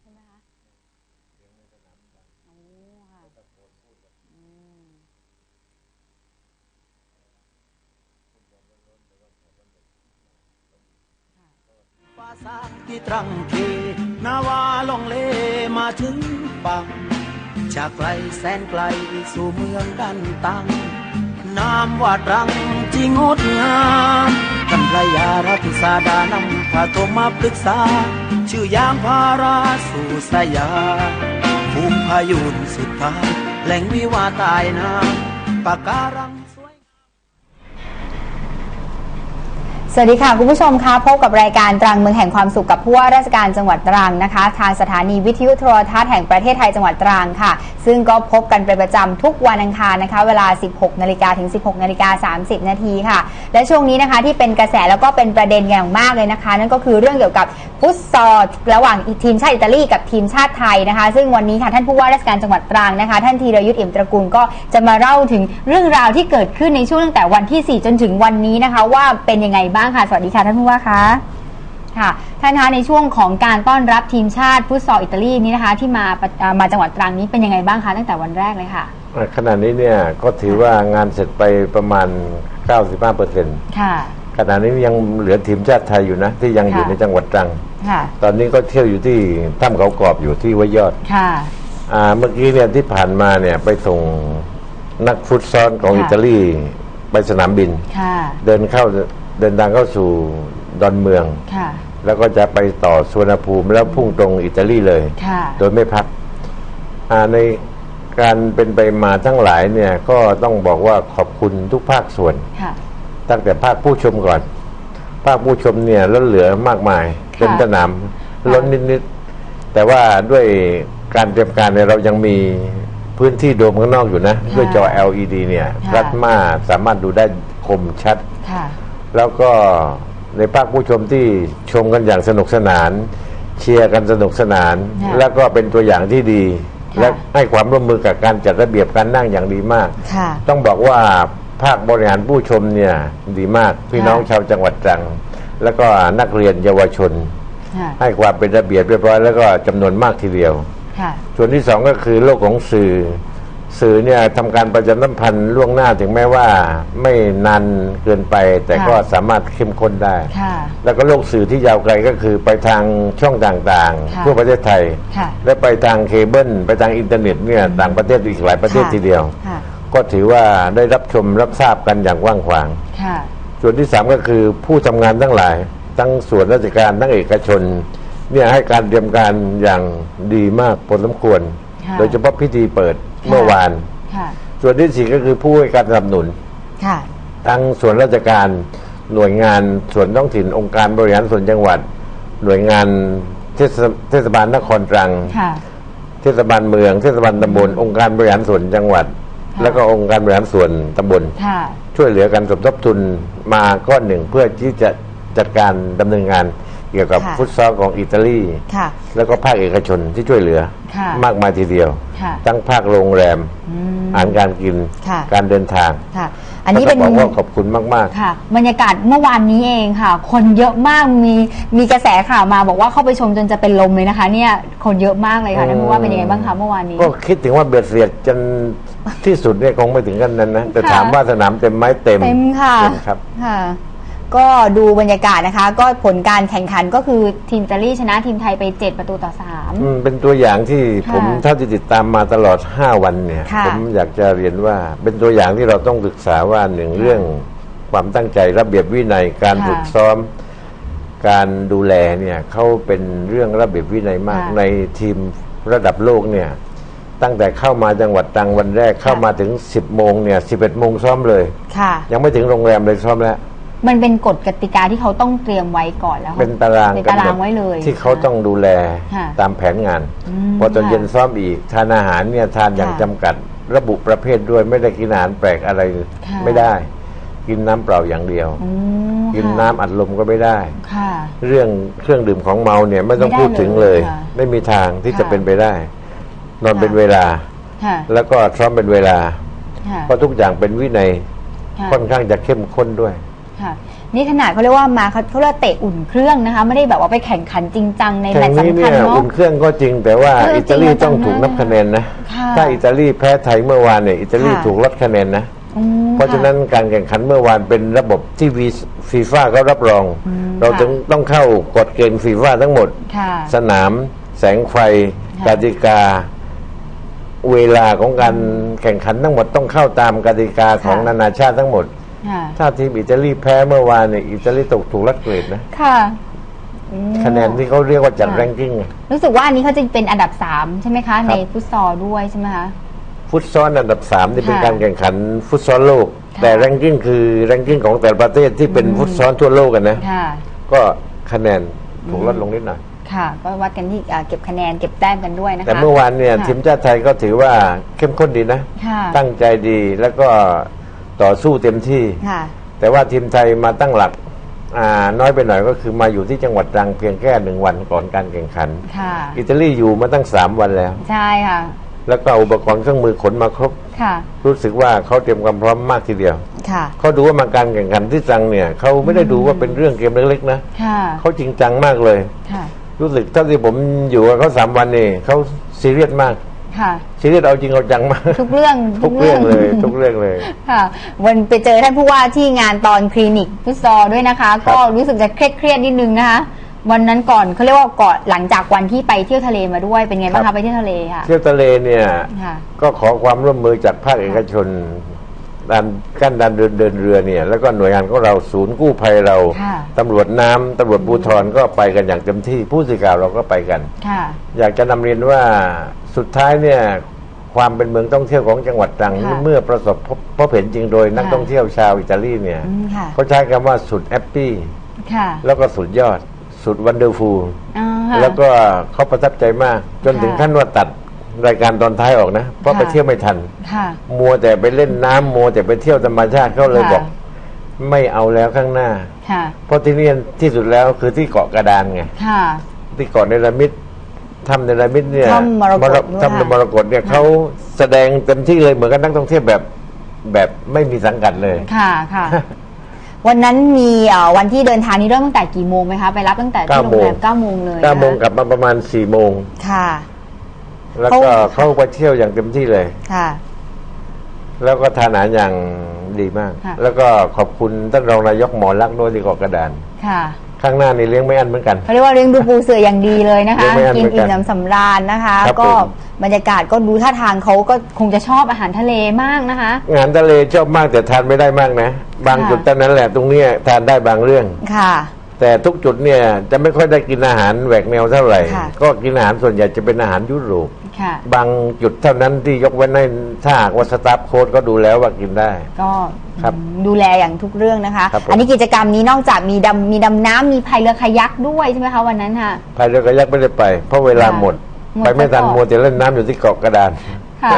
ใช่ไหมคะโอ้ค่ะอืมค่ะฟ้าสางที่ตรังเคนาวาลองเลมาถึงปังจากไกลแสนไกลสู่เมืองกันตังนามว่าตรังที่งดงาม กันระยารัตสาดานำพาโทมาปรึกษา ชื่อยางพาราสู่สยาภูมิพายุนสุดท้ายแหล่งวิวาตายนาปะการัง สวัสดีค่ะ คุณผู้ชมคะพบกับรายการตรังเมืองแห่งความสุขกับผู้ว่าราชการจังหวัดตรังนะคะ ทางสถานีวิทยุโทรทัศน์แห่งประเทศไทยจังหวัดตรังค่ะ ซึ่งก็พบกันเป็นประจำทุกวันอังคารนะคะ เวลา 16 นาฬิกาถึง 16 นาฬิกา 30 นาทีค่ะ และช่วงนี้นะคะที่เป็นกระแสแล้วก็เป็นประเด็นอย่างมากเลยนะคะ นั่นก็คือเรื่องเกี่ยวกับ ฟุตซอลระหว่างทีมชาติอิตาลีกับทีมชาติไทยนะคะ ซึ่งวันนี้ค่ะท่านผู้ว่าราชการจังหวัดตรังนะคะ ท่านธีรยุทธ์เอี่ยมตระกูลก็จะมาเล่าถึงเรื่องราวที่เกิดขึ้นในช่วงตั้งแต่วันที่ 4 จนถึงวันนี้นะคะ ว่าเป็นยังไงบ้างค่ะ สวัสดีค่ะท่านผู้ว่าคะค่ะท่านคะในช่วงของการต้อนรับทีมชาติฟุตซอลอิตาลีนี้นะคะ ที่มาประอ่ามาจังหวัดตรังนี้เป็นยังไงบ้างคะตั้งแต่วันแรกเลยค่ะขณะนี้เนี่ยก็ถือว่างานเสร็จไปประมาณ 95เปอร์เซ็นต์ค่ะขณะนี้ยังเหลือทีมชาติไทยอยู่นะ ที่ยังอยู่ค่ะในจังหวัดตรัง ค่ะ ตอนนี้ก็เที่ยวอยู่ที่ถ้ำเขากรอบอยู่ที่ห้วยยอด ค่ะ อ่า เมื่อกี้เนี่ยที่ผ่านมาเนี่ยไปส่งนักฟุตซอลของค่ะอิตาลีไปสนามบิน ค่ะ เดินเข้าเดินทางเข้าสู่ดอนเมือง ค่ะ แล้วก็จะไปต่อสวนภูมิแล้วพุ่งตรงอิตาลีเลย ค่ะ โดยไม่พัก อ่า ในการเป็นไปมาทั้งหลายเนี่ยก็ต้องบอกว่าขอบคุณทุกภาคส่วน ค่ะ ตั้งแต่ภาคผู้ชมก่อน ภาคผู้ชมเนี่ยล้นเหลือมากมายค่ะ เต็มสนามล้นนิดๆแต่ว่าด้วยการเตรียมการเนี่ยเรายังมีพื้นที่โดมข้างนอกอยู่นะค่ะด้วยจอ LED เนี่ยค่ะพลาสมาสามารถดูได้คมชัดค่ะแล้วก็ในภาคผู้ชมที่ชมกันอย่างสนุกสนาน เชียร์กันสนุกสนานค่ะแล้วก็เป็นตัวอย่างที่ดีค่ะและให้ความร่วมมือกับการจัดระเบียบการนั่งอย่างดีมากค่ะต้องบอกว่าภาคบริหารผู้ชมเนี่ยดีมากพี่น้องชาวจังหวัดตรัง แล้วก็นักเรียนเยาวชนค่ะให้ความเป็นระเบียบเรียบร้อยแล้วก็จำนวนมากทีเดียวค่ะส่วนที่สองก็คือโลกของสื่อ สื่อเนี่ยทำการประชาสัมพันธ์ล่วงหน้าถึงแม้ว่าไม่นานเกินไป แต่ค่ะก็สามารถเข้มข้นได้ค่ะแล้วก็โลกสื่อที่ยาวไกลก็คือไปทางช่องต่างค่ะๆทั่วประเทศไทยค่ะและไปทางเคเบิลไปทางอินเทอร์เน็ตเนี่ยต่างประเทศอีกหลายประเทศค่ะทีเดียวค่ะก็ถือว่าได้รับชมรับทราบกันอย่างกว้างขวางค่ะ ส่วนที่สามก็คือผู้ทำงานทั้งหลาย ทั้งส่วนราชการทั้งเอกชน เนี่ยให้การเตรียมการอย่างดีมากพอสมควรค่ะโดยเฉพาะพิธีเปิดเมื่อวานค่ะส่วนที่สี่ก็คือผู้ให้การสนับสนุนค่ะทั้งส่วนราชการหน่วยงานส่วนท้องถิ่นองค์การบริหารส่วนจังหวัด หน่วยงานเทศเทศบาลนครตรังค่ะเทศบาลเมือง เทศบาลตำบลองค์การบริหารส่วนจังหวัดค่ะแล้วก็องค์การบริหารส่วนตำบลค่ะ ช่วยเหลือกันสมทบทุนมาก้อนหนึ่งเพื่อที่จะจัดการดำเนินงาน เกี่ยวกับค่ะ ฟุตซอลของอิตาลี ค่ะ แล้วก็ภาคเอกชนที่ช่วยเหลือ ค่ะมากมายทีเดียว ค่ะทั้งภาคโรงแรมอืม อาหารการกิน ค่ะ การเดินทางค่ะ อันนี้เป็นก็ต้องบอกว่าขอบคุณมาก ค่ะบรรยากาศเมื่อวานนี้เองค่ะ คนเยอะมากมีมีกระแสข่าวมาบอกว่าเข้าไปชมจนจะเป็นลมเลยนะคะ เนี่ยคนเยอะมากเลยค่ะท่านผู้ว่าเป็นยังไงบ้างคะเมื่อวานนี้ ๆ ก็คิดถึงว่าเบียดเสียดจนที่สุดเนี่ยคงไม่ถึงกันนั้นนะ แต่ค่ะ ถามว่าสนามเต็มไหมเต็มเต็มค่ะเต็มครับ ค่ะ ก็ดูบรรยากาศนะคะ ก็ผลการแข่งขันก็คือทีมอิตาลีชนะทีมไทยไป 7 ประตูต่อ3อืมเป็นตัวอย่างที่ค่ะผมเท่าที่ติดตามมาตลอด 5 วันเนี่ย ค่ะ ผมอยากจะเรียนว่าเป็นตัวอย่างที่เราต้องศึกษาว่าหนึ่งเรื่องความตั้งใจระเบียบวินัยการค่ะฝึกซ้อม การดูแลเนี่ยเขาเป็นเรื่องระเบียบวินัยมากค่ะในทีมระดับโลกเนี่ยตั้งแต่เข้ามาจังหวัดตรังวันแรกเข้ามาถึง 10โมงเนี่ย11โมงซ้อมเลย ค่ะ ยังไม่ถึงโรงแรมเลยซ้อมแล้ว มันเป็นกฎกติกาที่เขาต้องเตรียมไว้ก่อนแล้วเป็นตารางเป็นกำตาหนราดงไว้เลย ที่เขาต้องดูแลค่ะตามแผนงานอืมพอตอนเย็นค่ะซ้อมอีกทานอาหารเนี่ยทานอย่างค่ะจำกัด ระบุประเภทด้วยไม่ได้กินอาหารแปลกอะไรค่ะไม่ได้ กินน้ำเปล่าอย่างเดียวอืมกินค่ะน้ำอัดลมก็ไม่ได้ค่ะเรื่องเครื่องดื่มของเมาเนี่ยไม่ต้องไม่ได้พูดถึงเลยเลยค่ะไม่มีทางที่ค่ะจะเป็นไปได้ นอนค่ะเป็นเวลาค่ะแล้วก็ซ้อมเป็นเวลาค่ะเพราะทุกอย่างเป็นวินัยค่ะค่อนข้างจะเข้มข้นด้วย ค่ะ นี่ขนาดเขาเรียกว่ามาเขาเขาเรียกว่าเตะอุ่นเครื่องนะคะ ไม่ได้แบบว่าไปแข่งขันจริงจังในแมแข่ตงช์นี้สำคัเนี่ญยเนาะ อุ่นเครื่องก็จริงแต่ว่าเอออิตาลีจริงต้องถูกนับคะแนนนะค่ะถ้าอิตาลีแพ้ไทยเมื่อวานเนี่ยอิตาลีค่ะ ถูกลดคะแนนนะ อืมเพราะฉะนั้นการแข่งขันเมื่อวานเป็นระบบที่ฟีฟ่าเขารับรอง อืมเราค่ะถึงต้องเข้ากฎเกณฑ์ฟีฟ่าทั้งหมด ค่ะสนาม แสงไฟค่ะกติกา เวลาของการแข่งขันทั้งหมดต้องเข้าตามกติกาของค่ะนานาชาติทั้งหมด ค่ะถ้าทีมอิตาลีแพ้เมื่อวานเนี่ยอิตาลีตกถูกลัดเกรดนะ ค่ะอืมคะแนนที่เขาเรียกว่าจัดค่ะแรงกิ้งรู้สึกว่าอันนี้เขาจะเป็นอันดับสามใช่ไหมคะครัในบฟุตซอลด้วยใช่ไหมคะ ฟุตซอลอันดับสามนี่เป็นค่ะการแข่งขันฟุตซอลโลกค่ะแต่แรงกิ้งคือแรงกิ้งของแต่ละประเทศที่เป็นฟุตซอลทั่วโลกกันนะ ค่ะ ก็คะแนนถูกลดลงนิดหน่อย ค่ะ ก็วัดกันที่อ่าเก็บคะแนนเก็บแต้มกันด้วยนะคะแต่เมื่อวานเนี่ยค่ะ ทีมชาติไทยก็ถือว่าเข้มข้นดีนะ ค่ะ ตั้งใจดีแล้วก็ ต่อสู้เต็มที่ค่ะแต่ว่าทีมไทยมาตั้งหลักอ่าน้อยไปหน่อยก็คือมาอยู่ที่จังหวัดตรังเพียงแค่หนึ่งวันก่อนการแข่งขันค่ะอิตาลีอยู่มาตั้งสามวันแล้ว ใช่ค่ะ แล้วก็อุปกรณ์เครื่องมือขนมาครบค่ะรู้สึกว่าเขาเตรียมความพร้อมมากทีเดียวค่ะเขาดูว่ามาการแข่งขันที่ตรังเนี่ยเขาไม่ได้ดูว่าเป็นเรื่องเกมเล็กๆนะค่ะเขาจริงจังมากเลยค่ะรู้สึกเท่าที่ผมอยู่กับเขาสามวันนี่เขาซีเรียสมาก ค่ะซีเรียสเอาจริงเอาจังมากทุกเรื่องทุกเรื่องเลยทุกเรื่องเลยค่ะ วันไปเจอท่านผู้ว่าที่งานตอนคลินิกฟุตซอลด้วยนะคะครับก็รู้สึกจะเครียดเครียดๆนิดนึงนะคะวันนั้นก่อนเขาเรียกว่าก่อนหลังจากวันที่ไปเที่ยวทะเลมาด้วยเป็นไงบ้างคะไปเที่ยวทะเลค่ะเที่ยวทะเลเนี่ยค่ะก็ขอความร่วมมือจากภาคเอกชนดันกั้นดันเดินเดินเรือเนี่ย แล้วก็หน่วยงานของเราศูนย์กู้ภัยเราค่ะตำรวจน้ำตำรวจภูธรก็ไปกันอย่างเต็มที่ผู้สื่อข่าวเราก็ไปกันค่ะอยากจะนำเรียนว่า สุดท้ายเนี่ยความเป็นเมืองท่องเที่ยวของจังหวัดตรังค่ะเมื่อประสบพบพบเห็นจริงโดยนักค่ะท่องเที่ยวชาวอิตาลีเนี่ยอืมค่ะ เขาใช้คำว่าสุดแอปปี้ค่ะแล้วก็สุดยอด สุดวันเดอร์ฟูล อ่าค่ะ แล้วก็เขาประทับใจมาก จนค่ะ ถึงขั้นว่าตัดรายการตอนท้ายออกนะ เพราะค่ะไปเที่ยวไม่ทัน ค่ะ มัวแต่ไปเล่นน้ำมัวแต่ไปเที่ยวธรรมชาติเขาเลยค่ะ บอก ไม่เอาแล้วข้างหน้า ค่ะ เพราะที่นี่ที่สุดแล้วคือที่เกาะกระดานไง ค่ะ ที่เกาะเนรมิต ทำเนรมิตเนี่ยถ้ำมรกตด้วยทำในค่ะมรกตเนี่ยเขาแสดงเต็มที่เลยเหมือนกับนักท่องเที่ยวแบบแบบไม่มีสังกัดเลย ค่ะค่ะ วันนั้นมีเอ่อวันที่เดินทางนี้เริ่มตั้งแต่กี่โมงไหมคะ ไปรับตั้งแต่ที่โรงแรมเก้าโมงเก้าโมงเลยเก้าโมงนะคะกลับมาประมาณสี่โมง ค่ะ แล้วก็เขา เข้าไปเที่ยวอย่างเต็มที่เลย ค่ะ แล้วก็ทานอาหารอย่างดีมาก ค่ะ แล้วก็ขอบคุณท่านรองนายกหมอลักษณ์ด้วยที่เกาะกระดาน ค่ะ ข้างหน้านี่เลี้ยงไม่อั้นเหมือนกัน เขาเรียกว่าเลี้ยงดูปูเสืออย่างดีเลยนะคะ เลี้ยงไม่อั้นกินเหมือนกัอิ่นมหนำสำราญนะคะ ครับก็ผมบรรยากาศก็ดูท่าทางเขาก็คงจะชอบอาหารทะเลมากนะคะ งานทะเลชอบมากแต่ทานไม่ได้มากนะ บางค่ะ จุดเท่านั้นแหละตรงเนี้ยทานได้บางเรื่อง ค่ะ แต่ทุกจุดเนี่ยจะไม่ค่อยได้กินอาหารแหวกแนวเท่าไหร่ ค่ะ ก็กินอาหารส่วนใหญ่จะเป็นอาหารยุโรป ค่ะ บางจุดเท่านั้นที่ยกเว้นให้ถ้าหากว่าสตาฟโค้ดก็ดูแล้วว่ากินได้ ก็ครับดูแลอย่างทุกเรื่องนะคะ ครับผม อันนี้กิจกรรมนี้นอกจากมีดำมีดำน้ำมีพายเรือคายักด้วยใช่ไหมคะวันนั้นค่ะ พายเรือกระยักไม่ได้ไป เพราะเวลาค่ะหมด หมดไปไม่ทันซะก่อน มัวแต่เล่นน้ำอยู่ที่เกาะกระดาน ค่ะ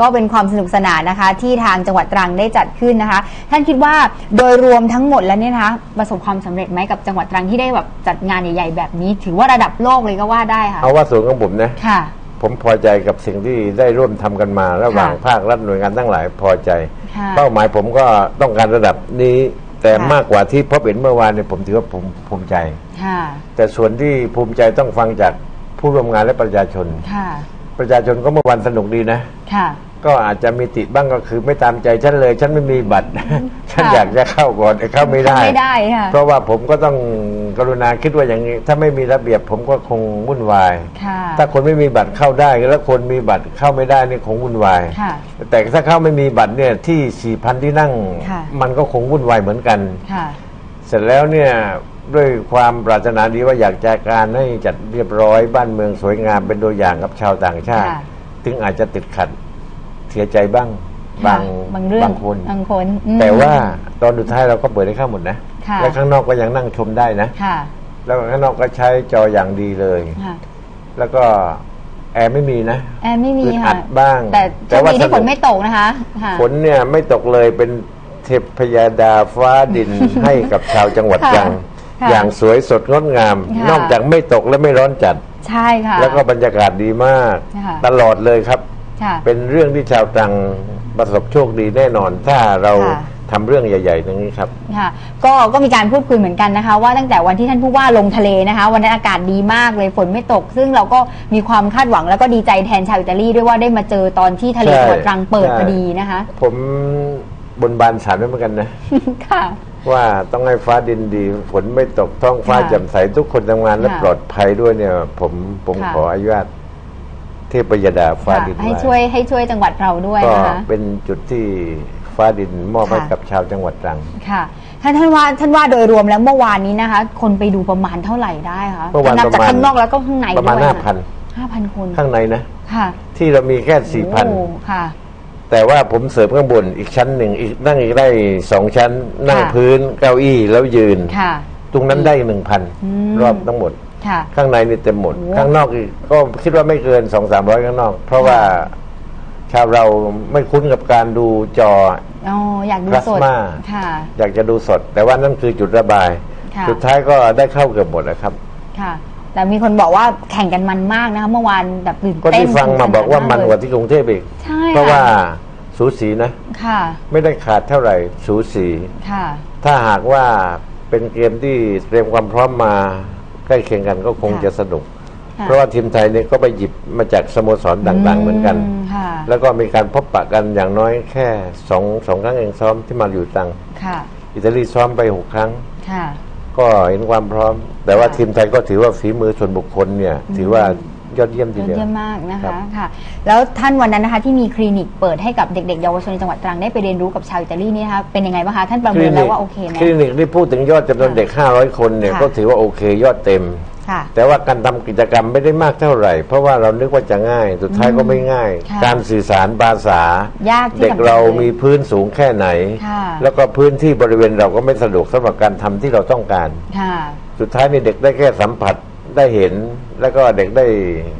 ก็เป็นความสนุกสนานนะคะ ที่ทางจังหวัดตรังได้จัดขึ้นนะคะ ท่านคิดว่าโดยรวมทั้งหมดแล้วเนี่ยนะคะประสบความสำเร็จไหมกับจังหวัดตรังที่ได้แบบจัดงานใหญ่ ๆ แบบนี้ ถือว่าระดับโลกเลยก็ว่าได้ค่ะเอาว่าส่วนของผมนะค่ะ ผมพอใจกับสิ่งที่ได้ร่วมทำกันมา ระหว่างค่ะภาครัฐหน่วยงานทั้งหลายพอใจค่ะเป้าหมายผมก็ต้องการระดับนี้แต่ค่ะมากกว่าที่พบเห็นเมื่อวานเนี่ยผมถือว่าผมภูมิใจค่ะแต่ส่วนที่ภูมิใจต้องฟังจากผู้ร่วมงานและประชาชนค่ะ ประชาชนก็เมื่อวันสนุกดีนะ ค่ะ ก็อาจจะมีติบ้างก็คือไม่ตามใจฉันเลย ฉันไม่มีบัตร ฉันอยากจะเข้าก่อนแต่เข้าไม่ได้ ไม่ได้ค่ะ เพราะว่าผมก็ต้องกรุณาคิดว่าอย่างนี้ ถ้าไม่มีระเบียบผมก็คงวุ่นวาย ค่ะถ้าคนไม่มีบัตรเข้าได้แล้วคนมีบัตรเข้าไม่ได้นี่คงวุ่นวาย ค่ะ แต่ถ้าเข้าไม่มีบัตรเนี่ยที่สี่พันที่นั่ง ค่ะ มันก็คงวุ่นวายเหมือนกัน ค่ะ เสร็จแล้วเนี่ย ด้วยความปรารถนาดีว่าอยากจัดการให้จัดเรียบร้อยบ้านเมืองสวยงามเป็นตัวอย่างกับชาวต่างชาติ ค่ะถึงอาจจะติดขัดเสียใจบ้างบางบางเรื่องบางคน บางคนอืม แต่ว่าตอนสุดท้ายเราก็เปิดให้เข้าหมดนะ ค่ะ และข้างนอกก็ยังนั่งชมได้นะ ค่ะแล้วข้างนอกก็ใช้จออย่างดีเลย ค่ะ แล้วก็แอร์ไม่มีนะแอร์ไม่มีอึดอัค่ะ ดบ้าง แต่โชคดีที่สฝนุนกไม่ตกนะคะค่ะ ฝนเนี่ยไม่ตกเลยเป็นเทพยดาฟ้าดิน ให้กับชาวจังหวัดค่ะ ตรัง ค่ะอย่างสวยสดงดงาม ค่ะ นอกจากไม่ตกและไม่ร้อนจัด ใช่ค่ะ แล้วก็บรรยากาศดีมาก ค่ะ ตลอดเลยครับ ค่ะ เป็นเรื่องที่ชาวตรังประสบโชคดีแน่นอน ถ้าเราค่ะ ทำเรื่องใหญ่ๆตรงนี้ครับ ค่ะ ก็ก็มีการพูดคุยเหมือนกันนะคะ ว่าตั้งแต่วันที่ท่านผู้ว่าลงทะเลนะคะ วันนั้นอากาศดีมากเลยฝนไม่ตก ซึ่งเราก็มีความคาดหวังแล้วก็ดีใจแทนชาวอิตาลีด้วยว่าได้มาเจอตอนที่ทะเลใช่ จังหวัดตรังเปิดใช่พอดีนะคะ ผมบนบานสารไว้เหมือนกันนะ ค่ะ ว่าต้องให้ฟ้าดินดี ฝนไม่ตกท้องฟ้าค่ะแจ่มใสทุกคนทำงานและค่ะ ปลอดภัยด้วยเนี่ย ผมผมค่ะขออนุญาตเทพยดาฟ้าค่ะดินให้ไว้ช่วยให้ช่วยจังหวัดเราด้วยก็นะคะ เป็นจุดที่ฟ้าดินมอบให้ค่ะ กับชาวจังหวัดตรัง ค่ะท่านท่านว่าท่านว่าโดยรวมแล้วเมื่อวานนี้นะคะ คนไปดูประมาณเท่าไหร่ได้คะเมื่อวานนับจากประมาณข้างนอกแล้วก็ข้างในประมาณด้วยห้าพัน ห้าพันคนข้างในนะ ค่ะที่เรามีแค่สี่พัน โอ้ค่ะ แต่ว่าผมเสริมข้างบนอีกชั้นหนึ่งอีกนั่งอีกได้สองชั้น นั่งค่ะพื้นเก้าอี้แล้วยืน ค่ะ ตรงนั้นได้หนึ่งพันอืมรอบทั้งหมด ค่ะ ข้างในนี่เต็มหมด โอ้ ข้างนอกอีกก็คิดว่าไม่เกินสองสามร้อยข้างนอก เพราะว่าชาวเราไม่คุ้นกับการดูจอ อ๋ออยากดูสด พลาสมา ค่ะ อยากจะดูสด แต่ว่านั่นคือจุดระบาย ค่ะ สุดท้ายก็ได้เข้าเกือบหมดนะครับ ค่ะ แต่มีคนบอกว่าแข่งกันมันมากนะคะเมื่อวานแบบตื่นก็เต้นที่ฟังมาบอกว่ามันกว่าที่กรุงเทพอีกใช่เพราะว่าค่สูสีนะ ค่ะ ไม่ได้ขาดเท่าไหร่สูสีค่ะ ถ้าหากว่าเป็นเกมที่เตรียมความพร้อมมาใกล้เคียงกันก็คงค่ะจะสนุกค่ะเพราะว่าทีมไทยเนี่ยก็ไปหยิบมาจากสโมสรต่างๆเหมือนกันค่ะแล้วก็มีการพบปะกันอย่างน้อยแค่สองสองครั้งเองซ้อมที่มาอยู่ตังค่ะอิตาลีซ้อมไปหกครั้งค่ะ ก็เห็นความพร้อม แต่ว่าค่ะทีมไทยก็ถือว่าฝีมือส่วนบุคคลเนี่ย ถือว่ายอดเยี่ยมทียอดเดียวเยี่ยมมากนะครัคะบค่ะ แล้วท่านวันนั้นนะคะที่มีคลินิกเปิดให้กับเด็กๆเยาวชนในจังหวัดตรังได้ไปเรียนรู้กับชาวอิตาลีนี่นะคะเป็นยังไงบ้างคะท่านประเมินแล้วว่าโอเคไหมคลินิกที่พูดถึงยอดจำนวนเด็ก 500 คนเนี่ยค่ะ ก็ถือว่าโอเคยอดเต็มค่ะ แต่ว่าการทำกิจกรรมไม่ได้มากเท่าไหร่ เพราะว่าเรานึกว่าจะง่าย สุดท้ายก็ไม่ง่ายค่ะการสื่อสารภาษายากที่เด็กสำคัญเราเลยมีพื้นสูงแค่ไหนค่ะแล้วก็พื้นที่บริเวณเราก็ไม่สะดวกสำหรับการทำที่เราต้องการค่ะสุดท้ายนี่เด็กได้แค่สัมผัสได้เห็น แล้วก็เด็กได้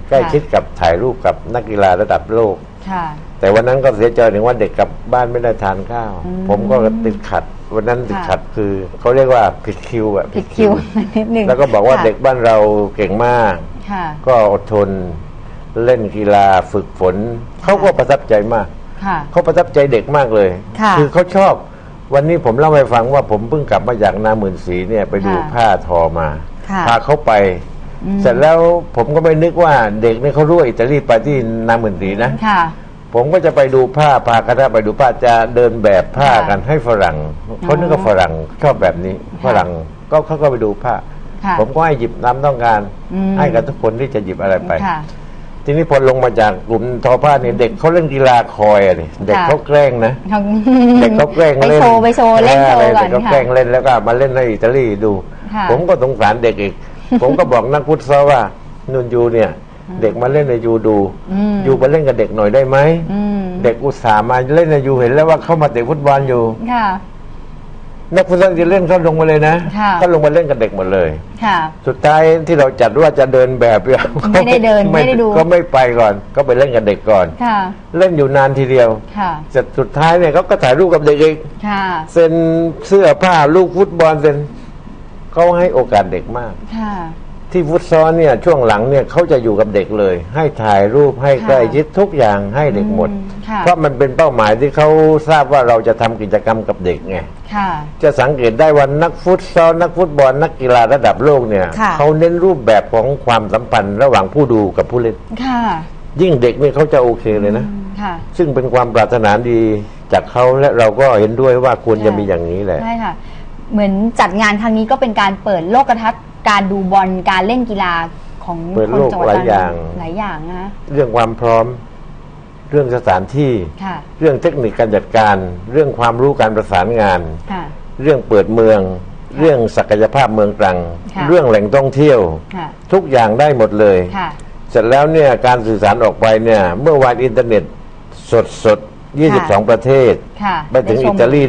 ใกล้ค่ะชิดกับถ่ายรูปกับนักกีฬาระดับโลกค่ะแต่วันนั้นก็เสียใจถึงว่าเด็กกลับบ้านไม่ได้ทานข้าวอืมผมก็ติดขัด วันนั้นติดค่ะขัดคือเขาเรียกว่าผิดคิวอะผิดคิวนิดหนึ่งแล้วก็บอกว่าค่ะ เด็กบ้านเราเก่งมาก ค่ะ ก็อดทนเล่นกีฬาฝึกฝนเขาก็ประทับใจมาก ค่ะ เขาประทับใจเด็กมากเลยค่ะ อเขาชอบ วันนี้ผมเล่าให้ฟังว่าผมเพิ่งกลับมาจากนาหมื่นสีเนี่ยไปดูค่ะผ้าทอมา ค่ะพาเขาไป อืม เสร็จแล้วผมก็ไม่นึกว่าเด็กนี่เขารู้ว่าอิตาลีไปที่นาหมื่นสีนะ ค่ะ ผมก็จะไปดูผ้าพาคณะไปดูผ้าจะเดินแบบผ้าค่ะกันให้ฝรั่งเขานึกว่าฝรั่งชอบแบบนี้ค่ะฝรั่งก็เขาก็ไปดูผ้าค่ะผมก็ให้หยิบน้ำต้องการอืมให้กับทุกคนที่จะหยิบอะไรไปค่ะทีนี้พอลงมาจากกลุ่มทอผ้าเนี่ยเด็กเขาเล่นกีฬาคอยอะนี่เด็กค่ะเขาแกล้งนะเขาเด็กเขาแกล้งไปเล่นโชว์ไปโชว์เล่นโชว์ก่อเด็นกเขาค่ะแกล้งเล่นแล้วก็มาเล่นในอิตาลีดูค่ะผมก็สงสารเด็กอีก ผมก็บอกนักฟุตซอลว่านุนยูเนี่ย เด็กมาเล่นในยูดูอืมยูมาเล่นกับเด็กหน่อยได้ไหมอืมเด็กอุตส่าห์มาเล่นในยูเห็นแล้วว่าเข้ามาเตะฟุตบอลอยู่ค่ะนักฟุตบอลจะเล่นเขาลงมาเลยนะค่ะเขาลงมาเล่นกับเด็กหมดเลยค่ะสุดท้ายที่เราจัดว่าจะเดินแบบเนี่ยไม่ได้เดินไม่ได้ดูก็ไม่ไปก่อน ก็ไปเล่นกับเด็กก่อนค่ะเล่นอยู่นานทีเดียวค่ะเสร็จสุดท้ายเนี่ยเขาก็ถ่ายรูปกับเด็กอีกค่ะเซ็นเสื้อผ้าลูกฟุตบอลเซ็นเขาให้โอกาสเด็กมากค่ะ ที่ฟุตซอลเนี่ยช่วงหลังเนี่ยเขาจะอยู่กับเด็กเลย ให้ถ่ายรูปให้ค่ะใกล้ชิดทุกอย่างให้เด็กหมดอืมค่ะ เพราะมันเป็นเป้าหมายที่เขาทราบว่าเราจะทำกิจกรรมกับเด็กไง ค่ะ จะสังเกตได้ว่านักฟุตซอลนักฟุตบอลนักกีฬาระดับโลกเนี่ยค่ะ เขาเน้นรูปแบบของความสัมพันธ์ระหว่างผู้ดูกับผู้เล่น ค่ะ ยิ่งเด็กนี่เขาจะโอเคเลยนะ ค่ะ ซึ่งเป็นความปรารถนาดีจากเขาและเราก็เห็นด้วยว่าควรจะใช่มีอย่างนี้แหละ ใช่ค่ะ เหมือนจัดงานครั้งนี้ก็เป็นการเปิดโลกทัศน์ การดูบอลการเล่นกีฬาของเปิดคนโลกจังหวัดหลายตรัอย่าง หลายอย่างนะคะเรื่องความพร้อม เรื่องสถานที่ ค่ะ เรื่องเทคนิคการจัดการ เรื่องความรู้การประสานงาน ค่ะ เรื่องเปิดเมือง เรื่องศักยภาพเมืองตรัง ค่ะ เรื่องแหล่งท่องเที่ยว ค่ะ ทุกอย่างได้หมดเลย ค่ะ เสร็จแล้วเนี่ยการสื่อสารออกไปเนี่ย เมื่อวานอินเทอร์เน็ตสดสดๆ22 ประเทศ ค่ะไปถึงด้ชอิมตาลี